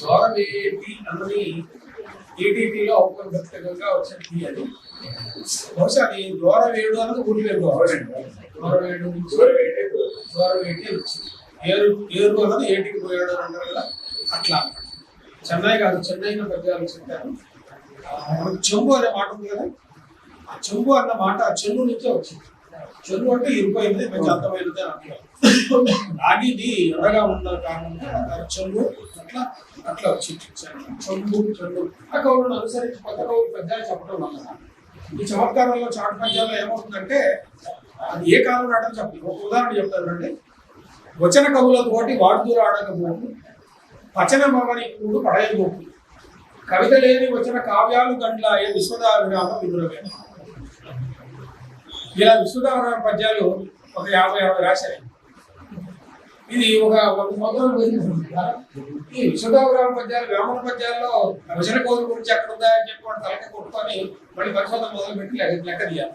దూరవేటి అన్నది ఏటీపీలో ఔపనికంగా వచ్చిన టీ అది. బహుశా అది దూరవేడు అన్నది ఊరి పేరు దూరవేడు నుంచి దూరవేటి అని వచ్చింది ఏరు ఏరు అన్నది ఏటికి పోయాడు అని అంటారు కదా? అట్లా. చెన్నై కాదు చెన్నైలో పద్యాలు చెప్పారు. చెంబు అనే మాట ఉంది కదా? ఆ చెంబు అన్న మాట ఆ చెన్ను నుంచే వచ్చింది. చెరువు అంటే ఇరుపోయింది మంచి అందమైనది అని అర్థం రాగిది ఎర్రగా ఉన్న కారణంగా చెరువు అట్లా అట్లా వచ్చింది. చెరువు చెరువు. ఆ కవులను అనుసరించి కొత్త కవులు పెద్దలు చెప్పడం వల్ల ఈ చమత్కారంలో చాటు పద్యాల్లో ఏమవుతుందంటే అది ఏ కాలం నాటని చెప్పలేదు. ఒక ఉదాహరణ చెప్తానండి వచన కవులతోటి తోటి వాడుదూర ఆడకపోకు పచన మవని కూడు పడయబోకు కవిత లేని వచ్చిన కావ్యాలు గండ్లాయ విశ్వదాభిరామ విదురవే ఇలా విశ్వదాభిరామ పద్యాలు ఒక యాభై యాభై రాశారు ఇది ఒక ఒక సంవత్సరం ఈ విశ్వదాభిరామ పద్యాలు వేమన పద్యాల్లో రచన కోరు గురించి ఎక్కడ ఉందా అని చెప్పి వాడు తలక కొట్టుకొని మళ్ళీ పరిశోధన మొదలు పెట్టి లెక్క లెక్క తీయాలి.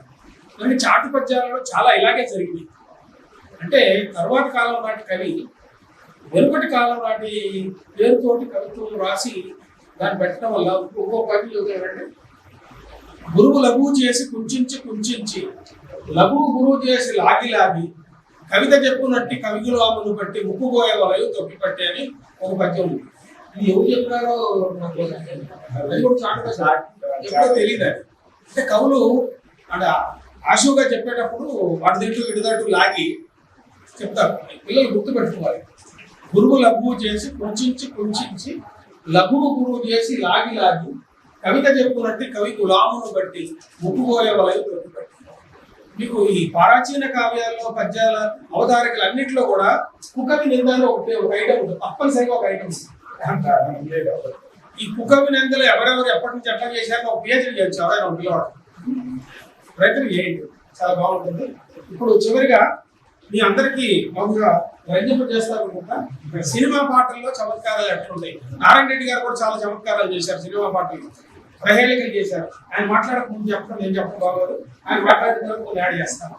మరి చాటు పద్యాలలో చాలా ఇలాగే జరిగింది. అంటే తర్వాత కాలం నాటి కవి వెనుకటి కాలం నాటి పేరుతోటి కవిత్వం రాసి దాన్ని పెట్టడం వల్ల ఒక్కో కవి ఏంటంటే గురువు లఘువు చేసి కుంచించి కుంచించి లఘువు గురువు చేసి లాగి లాగి కవిత చెప్పునట్టి కవిగులామును బట్టి ముక్కుపోయే వలయు తొక్కి పట్టి అని ఒక పద్యం ఉంది. ఇది ఎవరు చెప్పారో నాకు తెలియదు. అది అంటే కవులు అంటే ఆశువుగా చెప్పేటప్పుడు వాడి దీంట్లో విడిదట్టు లాగి చెప్తారు. పిల్లలు గుర్తు పెట్టుకోవాలి గురువు లఘువు చేసి కుంచించి కుంచించి లఘువు గురువు చేసి లాగి లాగి కవిత చెప్పునట్టు కవి గులామును బట్టి ముక్కుపోయే వలయ పెట్టి. మీకు ఈ ప్రాచీన కావ్యాల్లో పద్యాల అవతారికలు అన్నింటిలో కూడా కుకవి నిందలో ఒకటి ఒక ఐటమ్ ఉంటుంది. తప్పనిసరిగా ఒక ఐటమ్ ఈ కుకవి నిందలు ఎవరెవరు ఎప్పటి నుంచి ఎట్లా చేశారో ఒక పిహెచ్డి చేయొచ్చు ఎవరైనా ఒక రైతులు చేయండి. చాలా బాగుంటుంది. ఇప్పుడు చివరిగా మీ అందరికీ మామూలుగా రంజింప చేస్తారనుకుంటా సినిమా పాటల్లో చమత్కారాలు ఎట్లున్నాయి? నారాయణ రెడ్డి గారు కూడా చాలా చమత్కారాలు చేశారు సినిమా పాటల్లో. ప్రహేళికలు చేశారు. ఆయన మాట్లాడక ముందు చెప్పడం నేను చెప్పడం బాగోదు. ఆయన మాట్లాడిన తర్వాత కొన్ని యాడ్ చేస్తాను.